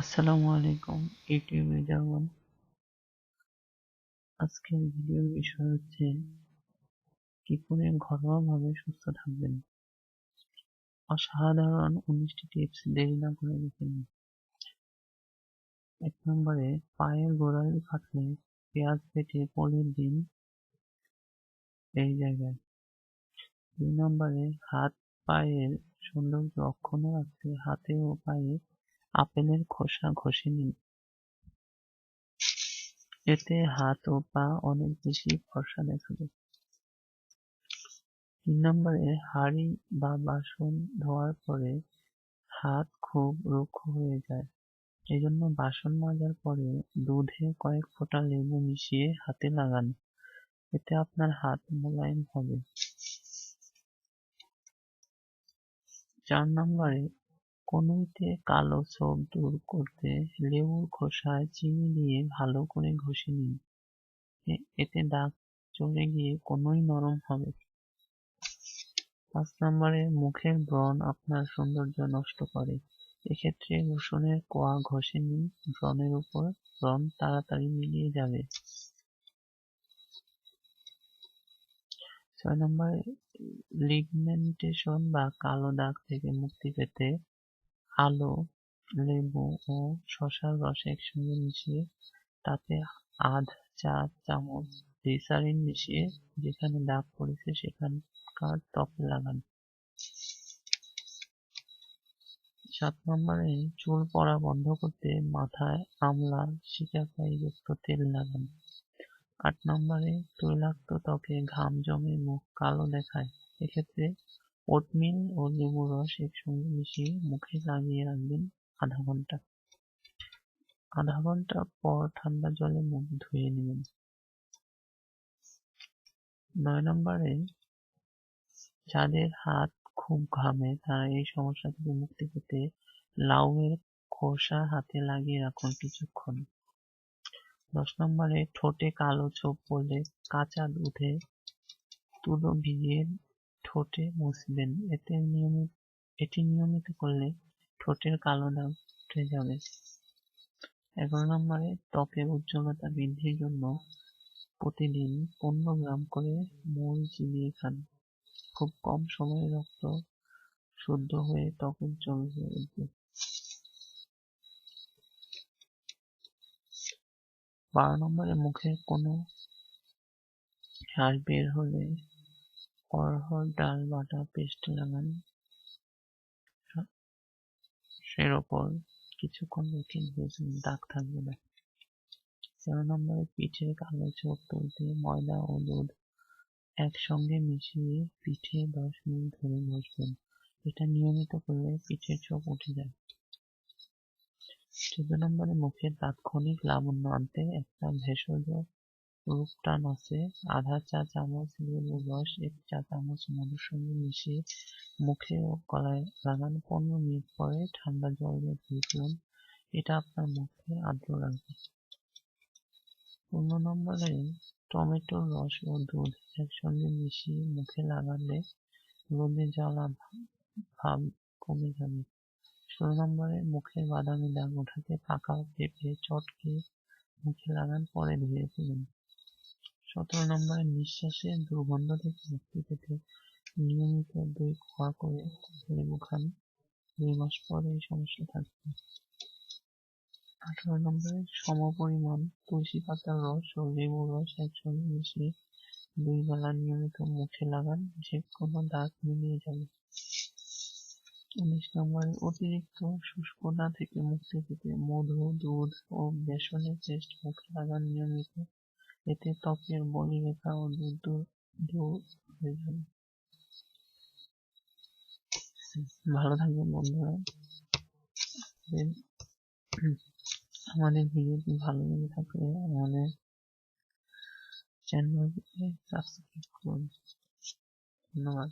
আসসালামু আলাইকুম ইউটিউবে যেমন আজকের ভিডিওর বিষয় হচ্ছে, কি করে ঘরোয়া ভাবে সুস্থ থাকবেন? অসাধারণ উনিশটি টিপস দেরি না করে দেখে নিন। এক নম্বরে, পায়ের গোড়ালি ফাটলে পেঁয়াজ কেটে পলির দিন এই জায়গায়। দুই নম্বরে, হাত, পায়ের সৌন্দর্য অক্ষুণ্ণ রাখতে হাতে ও পায়ে আপেলের খোসা ঘষে নিন। এতে হাত ও পা অনেক বেশি ফর্সা দেখাবে তিন নম্বরে, হাঁড়ি বা বাসন ধোয়ার পরে হাত খুব রুক্ষ হয়ে যায়। এজন্য বাসন মাজার পরে দুধে কয়েক ফোঁটা লেবু মিশিয়ে হাতে লাগান। এতে আপনার হাত মোলায়েম হবে। চার নম্বরে কনুইতে কালো ছোপ দূর করতে লেবুর খোসায় চিনি দিয়ে ভালো করে ঘষে নিন। এতে দাগ চলে গিয়ে কনুই নরম হবে পাঁচ নম্বরে, মুখের ব্রণ আপনার সৌন্দর্য নষ্ট করে। এক্ষেত্রে রসুনের কোয়া ঘষে নিন। ব্রণের উপর ব্রণ তাড়াতাড়ি মিলিয়ে যাবে। ছয় নম্বরে, লিগমেন্টেশন বা কালো দাগ থেকে মুক্তি পেতে আলো, লেবু ও শসার রস একসঙ্গে মিশিয়ে তাতে আধ চা চামচ গ্লিসারিন মিশিয়ে যেখানে দাগ পড়েছে সেখানকার ত্বকে লাগান। সাত নম্বরে চুল পড়া বন্ধ করতে মাথায় আমলা, শিকাকাই যুক্ত তেল লাগান। আট নম্বরে তৈলাক্ত ত্বকে ঘাম জমে মুখ কালো দেখায়। এক্ষেত্রে ওটমিল ও লেবুর রস একসঙ্গে মিশিয়ে মুখে লাগিয়ে রাখবেন আধা ঘণ্টা। আধা ঘণ্টা পর ঠান্ডা জলে মুখ ধুয়ে নেবেন। নয় নম্বরে, যাদের হাত খুব ঘামে, তারা এই সমস্যা থেকে মুক্তি পেতে লাউয়ের খোসা হাতে লাগিয়ে রাখুন কিছুক্ষণ। দশ নম্বরে, ঠোঁটে কালো ছোপ পড়লে কাঁচা দুধে তুলো ভিজিয়ে ঠোঁটে মুছবেন। এতে নিয়মিত এটি নিয়মিত করলে ঠোঁটের কালো দাগ উঠে যাবে। এগারো নম্বরে ত্বকের উজ্জ্বলতা বৃদ্ধির জন্য প্রতিদিন পনেরো গ্রাম করে মূল চিবিয়ে খান। খুব কম সময়ে রক্ত শুদ্ধ হয়ে ত্বক উজ্জ্বল হয়ে উঠবে বারো নম্বরে মুখে কোনো শ্বাস বের হলে অড়হর ডাল, বাটা, পেস্ট, লাগান। সের ওপর কিছুক্ষণ রেখে ভেজুন দাগ থাকবে না। তেরো নম্বরে পিঠে কালো চোখ তুলতে ময়দা ও দুধ একসঙ্গে মিশিয়ে পিঠে দশ মিনিট ধরে ঘষবেন এটা নিয়মিত করলে পিঠের চোখ উঠে যায়। চোদ্দ নম্বরে মুখের তাৎক্ষণিক লাবণ্য আনতে একটা ভেষজ রূপটান আছে। আধা চা চামচ লেবুর রস এক চা চামচ মধুর সঙ্গে মিশিয়ে মুখে ও গলায় লাগান পনেরো মিনিট পরে ঠান্ডা জল দিয়ে ধুয়ে ফেলুন এটা আপনার মুখকে আর্দ্র রাখবে পনেরো নম্বরে টমেটোর রস ও দুধ একসঙ্গে মিশিয়ে মুখে লাগালে রোদে জ্বালা ভাব কমে যাবে। ষোলো নম্বরে মুখে বাদামি দাগ ওঠাতে পাকা পেঁপে চটকে মুখে লাগান, পরে ধুয়ে ফেলুন। সতেরো নম্বরে নিঃশ্বাসে দুর্গন্ধ থেকে মুক্তি পেতে নিয়মিত দুই খোয়া করে লেবু খান দুই মাস পরে এই সমস্যা থাকবে। আঠারো নম্বরে সম সমপরিমাণ তুলসী পাতার রস ও লেবুর রস একসঙ্গে মিশিয়ে দুই বেলা নিয়মিত মুখে লাগান যে কোনো দাগ মিলিয়ে যাবে। উনিশ নম্বরে অতিরিক্ত শুষ্কতা থেকে মুক্তি পেতে মধু, দুধ ও বেসনের পেস্ট মুখে লাগান নিয়মিত। এতে ত্বকের বলিরেখা ও দুধ দূর হয়ে যাবে ভালো থাকবেন বন্ধুরা। আমাদের ভিডিওটি ভালো লেগে থাকলে আমাদের চ্যানেলটিকে সাবস্ক্রাইব করুন। ধন্যবাদ।